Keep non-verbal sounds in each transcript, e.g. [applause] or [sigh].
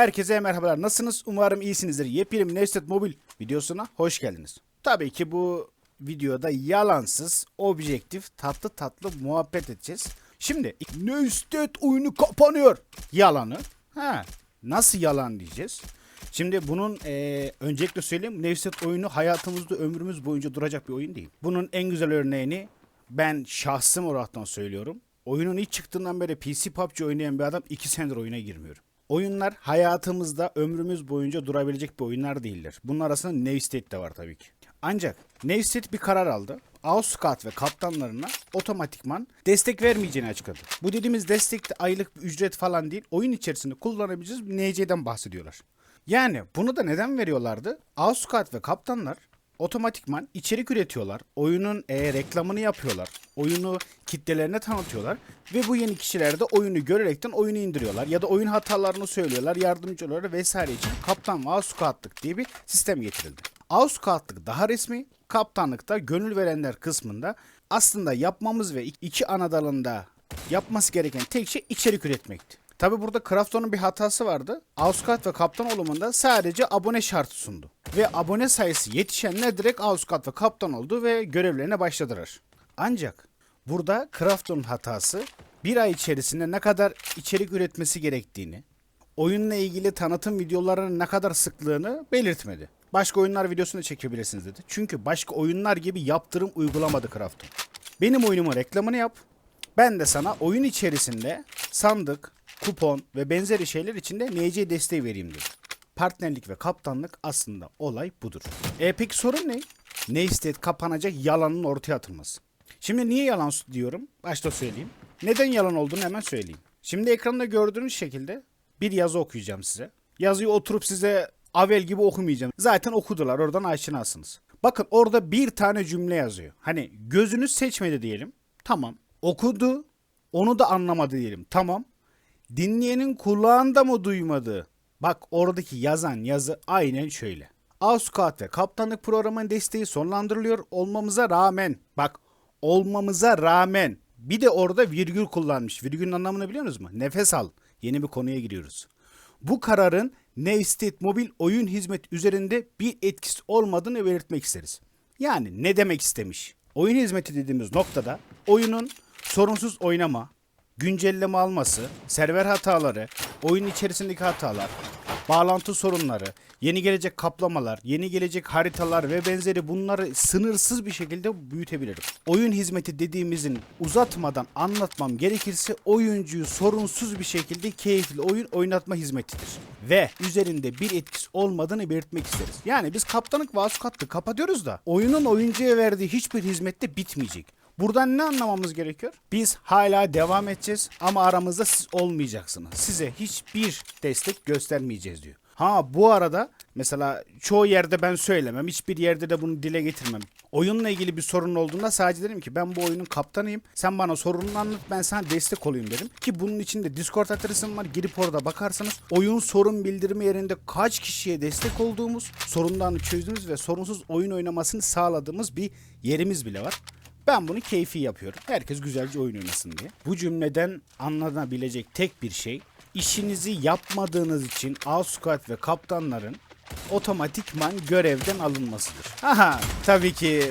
Herkese merhabalar. Nasılsınız? Umarım iyisinizdir. Yepyeni Nevset Mobil videosuna hoş geldiniz. Tabii ki bu videoda yalansız, objektif, tatlı tatlı muhabbet edeceğiz. Şimdi Nevset oyunu kapanıyor. Yalanı. Ha, nasıl yalan diyeceğiz? Şimdi bunun eee, öncelikle söyleyeyim Nevset oyunu hayatımızda ömrümüz boyunca duracak bir oyun değil. Bunun en güzel örneğini ben şahsım olaraktan söylüyorum. Oyunun ilk çıktığından beri PC PUBG oynayan bir adam 2 senedir oyuna girmiyor. Oyunlar hayatımızda ömrümüz boyunca durabilecek bir oyunlar değiller. Bunun arasında Nevstate de var tabii ki. Ancak Nevstate bir karar aldı. Auskat ve kaptanlarına otomatikman destek vermeyeceğini açıkladı. Bu dediğimiz destek de aylık bir ücret falan değil. Oyun içerisinde kullanabileceğiz NC'den bahsediyorlar. Yani bunu da neden veriyorlardı? Auskat ve kaptanlar otomatikman içerik üretiyorlar. Oyunun e, reklamını yapıyorlar. Oyunu kitlelerine tanıtıyorlar. Ve bu yeni kişiler de oyunu görerekten oyunu indiriyorlar. Ya da oyun hatalarını söylüyorlar. Yardımcı oluyorlar vesaire için kaptan ve Auskatlık diye bir sistem getirildi. Auskatlık daha resmi. Kaptanlıkta gönül verenler kısmında aslında yapmamız ve iki ana dalında yapması gereken tek şey içerik üretmekti. Tabi burada Krafton'un bir hatası vardı. Auskat ve Kaptan olumunda sadece abone şartı sundu. Ve abone sayısı yetişenler direkt Auskat ve Kaptan oldu ve görevlerine başladılar. Ancak burada Krafton'un hatası bir ay içerisinde ne kadar içerik üretmesi gerektiğini, oyunla ilgili tanıtım videolarının ne kadar sıklığını belirtmedi. Başka oyunlar videosunu çekebilirsiniz dedi. Çünkü başka oyunlar gibi yaptırım uygulamadı Krafton. Benim oyunumun reklamını yap. Ben de sana oyun içerisinde sandık, kupon ve benzeri şeyler içinde NC desteği vereyim dedim. Partnerlik ve kaptanlık aslında olay budur. E peki sorun ne? Ne istet kapanacak yalanın ortaya atılması. Şimdi niye yalan diyorum? Başta söyleyeyim. Neden yalan olduğunu hemen söyleyeyim. Şimdi ekranda gördüğünüz şekilde bir yazı okuyacağım size. Yazıyı oturup size Avel gibi okumayacağım. Zaten okudular oradan aşinasınız. Bakın orada bir tane cümle yazıyor. Hani gözünüz seçmedi diyelim. Tamam. Okudu. Onu da anlamadı diyelim. Tamam. Dinleyenin kulağında mı duymadı? Bak oradaki yazan yazı aynen şöyle. Auskat ve kaptanlık programının desteği sonlandırılıyor olmamıza rağmen. Bak olmamıza rağmen. Bir de orada virgül kullanmış. Virgülün anlamını biliyor musunuz mu? Nefes al. Yeni bir konuya giriyoruz. Bu kararın Nevstate mobil oyun hizmet üzerinde bir etkisi olmadığını belirtmek isteriz. Yani ne demek istemiş? Oyun hizmeti dediğimiz noktada oyunun sorunsuz oynama, güncelleme alması, server hataları, oyun içerisindeki hatalar, bağlantı sorunları, yeni gelecek kaplamalar, yeni gelecek haritalar ve benzeri bunları sınırsız bir şekilde büyütebilirim. Oyun hizmeti dediğimizin uzatmadan anlatmam gerekirse oyuncuyu sorunsuz bir şekilde keyifli oyun oynatma hizmetidir. Ve üzerinde bir etkisi olmadığını belirtmek isteriz. Yani biz kaptanlık ve asukattı kapatıyoruz da oyunun oyuncuya verdiği hiçbir hizmette bitmeyecek. Buradan ne anlamamız gerekiyor? Biz hala devam edeceğiz ama aramızda siz olmayacaksınız. Size hiçbir destek göstermeyeceğiz diyor. Ha bu arada mesela çoğu yerde ben söylemem. Hiçbir yerde de bunu dile getirmem. Oyunla ilgili bir sorun olduğunda sadece derim ki ben bu oyunun kaptanıyım. Sen bana sorununu anlat ben sana destek olayım dedim. Ki bunun içinde Discord adresim var. Girip orada bakarsanız oyun sorun bildirme yerinde kaç kişiye destek olduğumuz, sorunlarını çözdüğümüz ve sorunsuz oyun oynamasını sağladığımız bir yerimiz bile var. Ben bunu keyfi yapıyorum. Herkes güzelce oyun oynasın diye. Bu cümleden anlanabilecek tek bir şey işinizi yapmadığınız için Auskat ve kaptanların otomatikman görevden alınmasıdır. Aha tabii ki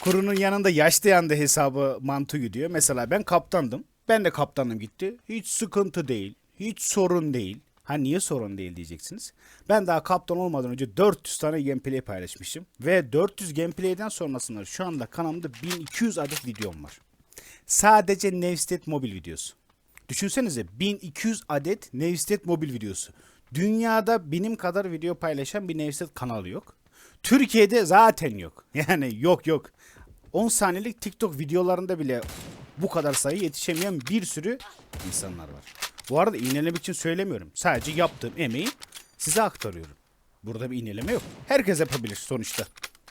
kurunun yanında yaşlı yandı hesabı mantığı gidiyor. Mesela ben kaptandım. Ben de kaptanım gitti. Hiç sıkıntı değil. Hiç sorun değil. Ha niye sorun değil diyeceksiniz. Ben daha kaptan olmadan önce 400 tane gameplay paylaşmışım. Ve 400 gameplay'den sonrasında şu anda kanalımda 1200 adet videom var. Sadece Nevstate mobil videosu. Düşünsenize 1200 adet Nevstate mobil videosu. Dünyada benim kadar video paylaşan bir Nevstate kanalı yok. Türkiye'de zaten yok. [laughs] Yani yok yok. 10 saniyelik TikTok videolarında bile bu kadar sayı yetişemeyen bir sürü insanlar var. Bu arada iğnelemek için söylemiyorum. Sadece yaptığım emeği size aktarıyorum. Burada bir iğneleme yok. Herkes yapabilir sonuçta.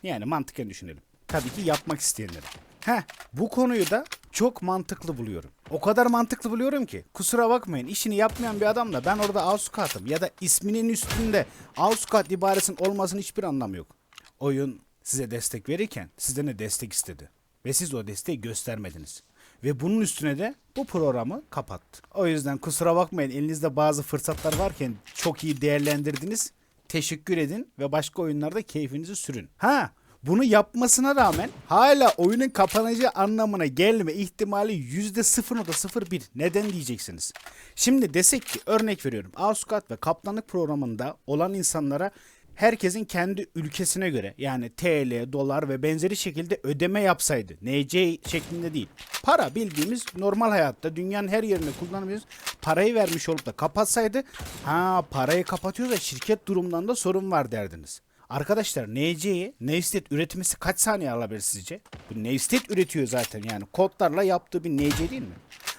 Yani mantıken düşünelim. Tabii ki yapmak isteyenlere. Heh, bu konuyu da çok mantıklı buluyorum. O kadar mantıklı buluyorum ki kusura bakmayın işini yapmayan bir adamla ben orada Auskat'ım ya da isminin üstünde Auskat ibaresinin olmasının hiçbir anlamı yok. Oyun size destek verirken sizden de destek istedi. Ve siz o desteği göstermediniz. Ve bunun üstüne de bu programı kapattı. O yüzden kusura bakmayın elinizde bazı fırsatlar varken çok iyi değerlendirdiniz. Teşekkür edin ve başka oyunlarda keyfinizi sürün. Ha bunu yapmasına rağmen hala oyunun kapanacağı anlamına gelme ihtimali %0.01. Neden diyeceksiniz? Şimdi desek ki örnek veriyorum. Auskat ve kaptanlık programında olan insanlara herkesin kendi ülkesine göre yani TL, dolar ve benzeri şekilde ödeme yapsaydı. NC şeklinde değil. Para bildiğimiz normal hayatta dünyanın her yerinde kullanabiliyoruz. Parayı vermiş olup da kapatsaydı ha parayı kapatıyor da şirket durumlarında sorun var derdiniz. Arkadaşlar NC'yi Navstat üretmesi kaç saniye alabilir sizce? Bu Navstat üretiyor zaten yani kodlarla yaptığı bir NC değil mi?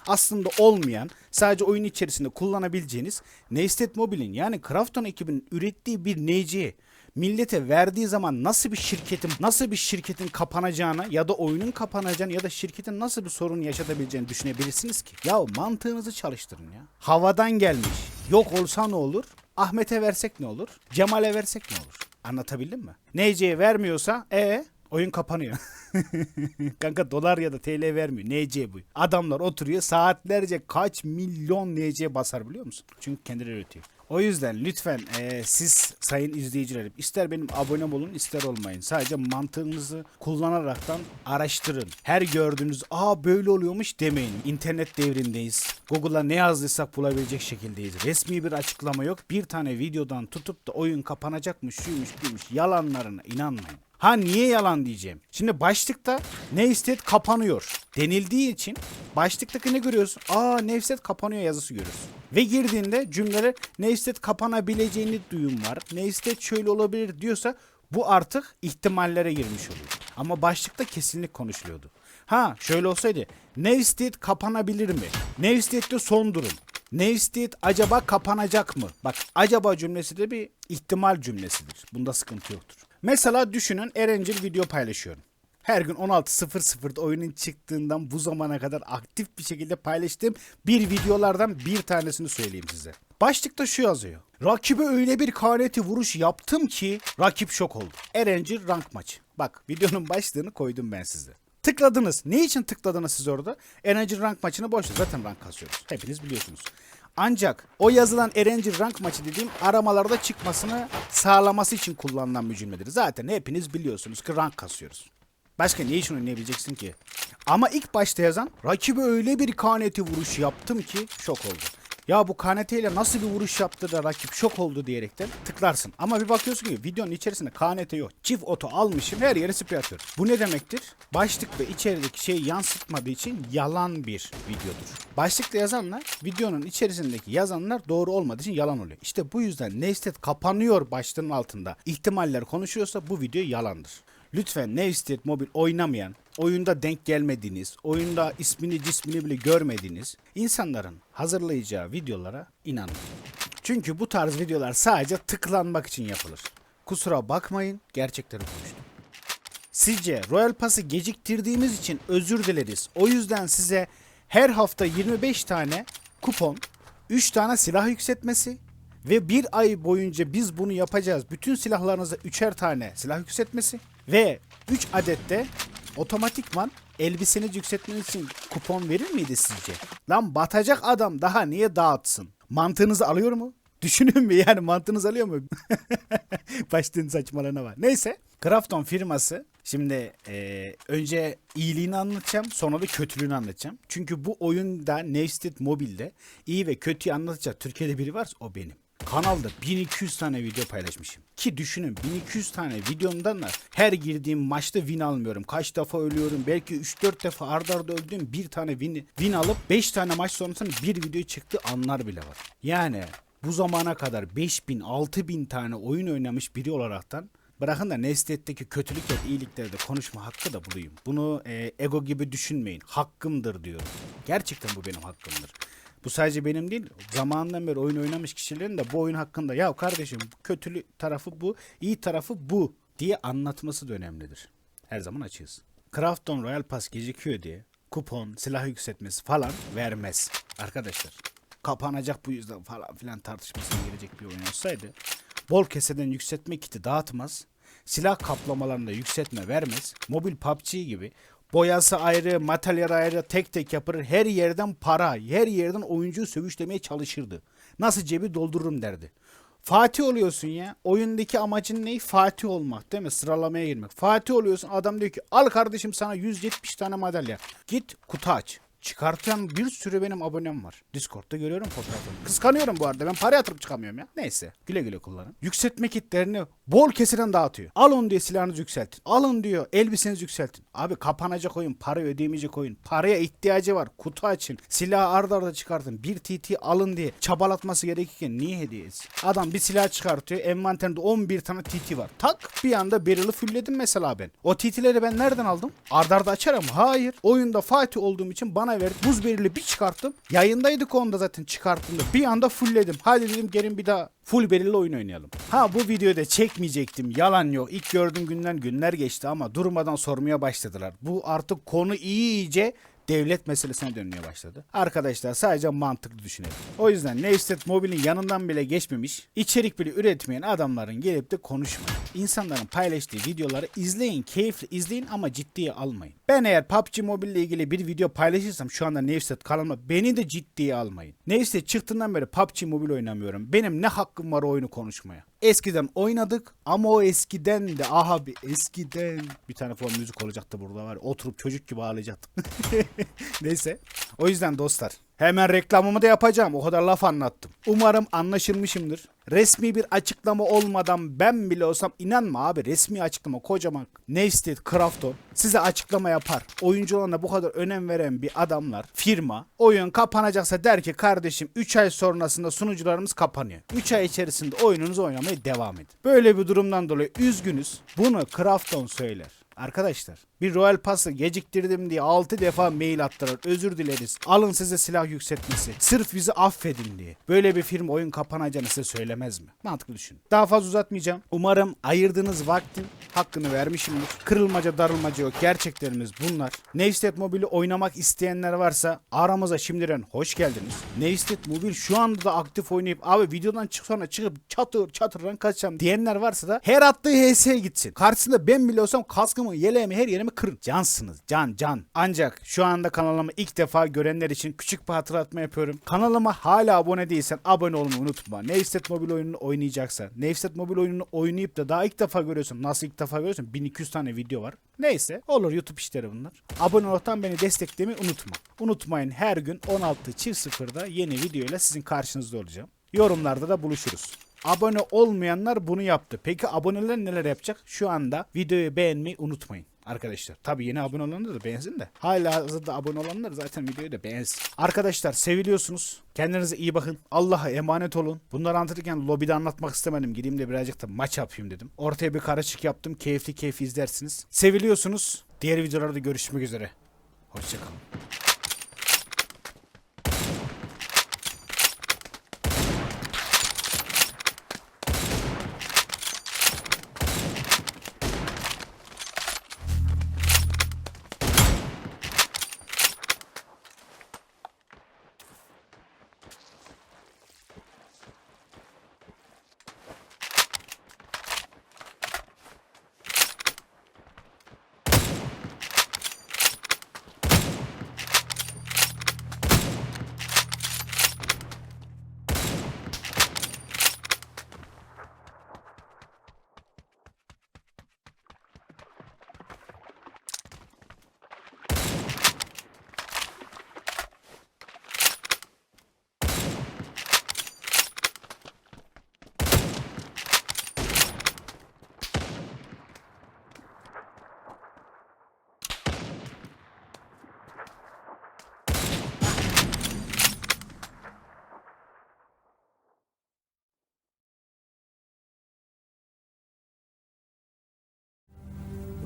Aslında olmayan sadece oyun içerisinde kullanabileceğiniz Navstat Mobile'in yani Krafton ekibinin ürettiği bir NC millete verdiği zaman nasıl bir şirketin nasıl bir şirketin kapanacağını ya da oyunun kapanacağını ya da şirketin nasıl bir sorun yaşatabileceğini düşünebilirsiniz ki. Ya mantığınızı çalıştırın ya. Havadan gelmiş. Yok olsa ne olur? Ahmet'e versek ne olur? Cemal'e versek ne olur? Anlatabildim mi? NC'ye vermiyorsa e oyun kapanıyor. [laughs] Kanka dolar ya da TL vermiyor. NC bu. Adamlar oturuyor saatlerce kaç milyon NC basar biliyor musun? Çünkü kendileri üretiyor. O yüzden lütfen e, siz sayın izleyicilerim ister benim abonem olun ister olmayın. Sadece mantığınızı kullanaraktan araştırın. Her gördüğünüz aa böyle oluyormuş demeyin. İnternet devrindeyiz. Google'a ne yazdıysak bulabilecek şekildeyiz. Resmi bir açıklama yok. Bir tane videodan tutup da oyun kapanacakmış şuymuş buymuş yalanlarına inanmayın. Ha niye yalan diyeceğim. Şimdi başlıkta Nevstet kapanıyor denildiği için başlıktaki ne görüyorsun? Aa Nevstet kapanıyor yazısı görüyorsun. Ve girdiğinde cümlelere Nevstet kapanabileceğini duyum var. Nevstet şöyle olabilir diyorsa bu artık ihtimallere girmiş oluyor. Ama başlıkta kesinlik konuşuluyordu. Ha şöyle olsaydı Nevstet kapanabilir mi? Nevstet'te son durum. Nevstet acaba kapanacak mı? Bak acaba cümlesi de bir ihtimal cümlesidir. Bunda sıkıntı yoktur. Mesela düşünün Erencil video paylaşıyorum. Her gün 16.00'da oyunun çıktığından bu zamana kadar aktif bir şekilde paylaştığım bir videolardan bir tanesini söyleyeyim size. Başlıkta şu yazıyor. Rakibe öyle bir kaneti vuruş yaptım ki rakip şok oldu. Erencil rank maçı. Bak videonun başlığını koydum ben size. Tıkladınız. Ne için tıkladınız siz orada? Erencil rank maçını boş. Zaten rank kasıyoruz. Hepiniz biliyorsunuz. Ancak o yazılan Erencil rank maçı dediğim aramalarda çıkmasını sağlaması için kullanılan bir cümledir. Zaten hepiniz biliyorsunuz ki rank kasıyoruz. Başka ne için oynayabileceksin ki? Ama ilk başta yazan rakibe öyle bir kaneti vuruş yaptım ki şok oldu. Ya bu kaneteyle nasıl bir vuruş yaptı da rakip şok oldu diyerekten tıklarsın. Ama bir bakıyorsun ki videonun içerisinde kanete yok. Çift oto almışım her yere sprey atıyorum. Bu ne demektir? Başlık ve içerideki şeyi yansıtmadığı için yalan bir videodur. Başlıkta yazanlar videonun içerisindeki yazanlar doğru olmadığı için yalan oluyor. İşte bu yüzden Neistat kapanıyor başlığının altında ihtimaller konuşuyorsa bu video yalandır. Lütfen Neistat mobil oynamayan, oyunda denk gelmediğiniz, oyunda ismini cismini bile görmediğiniz insanların hazırlayacağı videolara inanmayın. Çünkü bu tarz videolar sadece tıklanmak için yapılır. Kusura bakmayın, gerçekleri konuştum. Sizce Royal Pass'ı geciktirdiğimiz için özür dileriz. O yüzden size her hafta 25 tane kupon, 3 tane silah yükseltmesi ve bir ay boyunca biz bunu yapacağız. Bütün silahlarınıza 3'er tane silah yükseltmesi ve 3 adette otomatikman elbisenizi yükseltmeniz için kupon verir miydi sizce? Lan batacak adam daha niye dağıtsın? Mantığınızı alıyor mu? [laughs] Düşünün mü yani mantığınız alıyor mu? [laughs] Başlığın saçmalığına var. Neyse. Krafton firması şimdi e, önce iyiliğini anlatacağım sonra da kötülüğünü anlatacağım. Çünkü bu oyunda Navstat Mobile'de iyi ve kötüyü anlatacak Türkiye'de biri varsa o benim. Kanalda 1200 tane video paylaşmışım. Ki düşünün 1200 tane videomdan da her girdiğim maçta win almıyorum. Kaç defa ölüyorum. Belki 3-4 defa arda arda öldüğüm bir tane win, win alıp 5 tane maç sonrasında bir video çıktı anlar bile var. Yani bu zamana kadar 5000 6000 tane oyun oynamış biri olaraktan Bırakın da Nestet'teki kötülük ve iyiliklerde konuşma hakkı da bulayım. Bunu e, ego gibi düşünmeyin. Hakkımdır diyorum. Gerçekten bu benim hakkımdır. Bu sadece benim değil. Zamanından beri oyun oynamış kişilerin de bu oyun hakkında ya kardeşim kötülü tarafı bu, iyi tarafı bu diye anlatması da önemlidir. Her zaman açığız. Krafton Royal Pass gecikiyor diye kupon, silah yükseltmesi falan vermez. Arkadaşlar kapanacak bu yüzden falan filan tartışmasına girecek bir oyun olsaydı bol keseden yükseltme kiti dağıtmaz, silah kaplamalarında yükseltme vermez, mobil PUBG gibi Boyası ayrı, materyal ayrı, tek tek yapılır. Her yerden para, her yerden oyuncuyu sövüşlemeye çalışırdı. Nasıl cebi doldururum derdi. Fatih oluyorsun ya. Oyundaki amacın ne? Fatih olmak değil mi? Sıralamaya girmek. Fatih oluyorsun. Adam diyor ki al kardeşim sana 170 tane madalya. Git kutu aç. Çıkartan bir sürü benim abonem var. Discord'da görüyorum fotoğrafını. Kıskanıyorum bu arada. Ben para yatırıp çıkamıyorum ya. Neyse. Güle güle kullanın. Yükseltme kitlerini bol kesilen dağıtıyor. Alın diyor silahınızı yükseltin. Alın diyor elbisenizi yükseltin. Abi kapanacak oyun. Para ödeyemeyecek oyun. Paraya ihtiyacı var. Kutu açın. Silahı arda arda çıkartın. Bir TT alın diye çabalatması gerekirken niye hediye etsin? Adam bir silah çıkartıyor. Envanterinde 11 tane TT var. Tak bir anda barrel'ı fullledim mesela ben. O TT'leri ben nereden aldım? Arda arda açarım. Hayır. Oyunda Fatih olduğum için bana verdi. Buz barrel'i bir çıkarttım. Yayındaydık onda zaten çıkarttığımda. Bir anda fullledim. Hadi dedim gelin bir daha full barrel'le oyun oynayalım. Ha bu videoyu çekmeyecektim. Yalan yok. İlk gördüğüm günden günler geçti ama durmadan sormaya başladılar. Bu artık konu iyice devlet meselesine dönmeye başladı. Arkadaşlar sadece mantıklı düşünelim. O yüzden Nevstet Mobil'in yanından bile geçmemiş, içerik bile üretmeyen adamların gelip de konuşmayın. İnsanların paylaştığı videoları izleyin, keyifli izleyin ama ciddiye almayın. Ben eğer PUBG Mobile ile ilgili bir video paylaşırsam şu anda Nevstet kanalıma beni de ciddiye almayın. Nevstet çıktığından beri PUBG Mobile oynamıyorum. Benim ne hakkım var o oyunu konuşmaya? Eskiden oynadık ama o eskiden de aha bir eskiden bir tane fon müzik olacaktı burada var. Oturup çocuk gibi ağlayacaktık. [laughs] Neyse. O yüzden dostlar hemen reklamımı da yapacağım. O kadar laf anlattım. Umarım anlaşılmışımdır. Resmi bir açıklama olmadan ben bile olsam inanma abi resmi açıklama kocaman Neisted Krafton size açıklama yapar. Oyuncularına bu kadar önem veren bir adamlar firma oyun kapanacaksa der ki kardeşim 3 ay sonrasında sunucularımız kapanıyor. 3 ay içerisinde oyununuzu oynamaya devam edin. Böyle bir durumdan dolayı üzgünüz. Bunu Krafton söyler. Arkadaşlar bir Royal Pass'ı geciktirdim diye 6 defa mail attılar. Özür dileriz. Alın size silah yükseltmesi. Sırf bizi affedin diye. Böyle bir film oyun kapanacağını size söylemez mi? Mantıklı düşün. Daha fazla uzatmayacağım. Umarım ayırdığınız vaktin hakkını vermişimdir. Kırılmaca darılmaca yok. Gerçeklerimiz bunlar. Nevstet Mobil'i oynamak isteyenler varsa aramıza şimdiden hoş geldiniz. Nevstet Mobil şu anda da aktif oynayıp abi videodan çık sonra çıkıp çatır çatır rank kaçacağım diyenler varsa da her attığı HS'ye gitsin. Karşısında ben bile olsam kaskımı, yeleğimi, her yerimi kırın. Cansınız. Can, can. Ancak şu anda kanalıma ilk defa görenler için küçük bir hatırlatma yapıyorum. Kanalıma hala abone değilsen abone olmayı unutma. Nevstet Mobil oyununu oynayacaksan, Nevstet Mobil oyununu oynayıp da daha ilk defa görüyorsun. Nasıl ilk defa görüyorsun? 1200 tane video var. Neyse olur YouTube işleri bunlar. Abone olmaktan beni desteklemeyi unutma. Unutmayın her gün 16 çift sıfırda yeni videoyla sizin karşınızda olacağım. Yorumlarda da buluşuruz. Abone olmayanlar bunu yaptı. Peki aboneler neler yapacak? Şu anda videoyu beğenmeyi unutmayın arkadaşlar. Tabi yeni abone olanlar da beğensin de. Hala hazırda abone olanlar zaten videoyu da beğensin. Arkadaşlar seviliyorsunuz. Kendinize iyi bakın. Allah'a emanet olun. Bunları anlatırken lobide anlatmak istemedim. Gideyim de birazcık da maç yapayım dedim. Ortaya bir karışık yaptım. Keyifli keyifli izlersiniz. Seviliyorsunuz. Diğer videolarda görüşmek üzere. Hoşçakalın.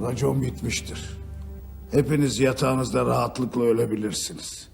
Racon bitmiştir. Hepiniz yatağınızda rahatlıkla ölebilirsiniz.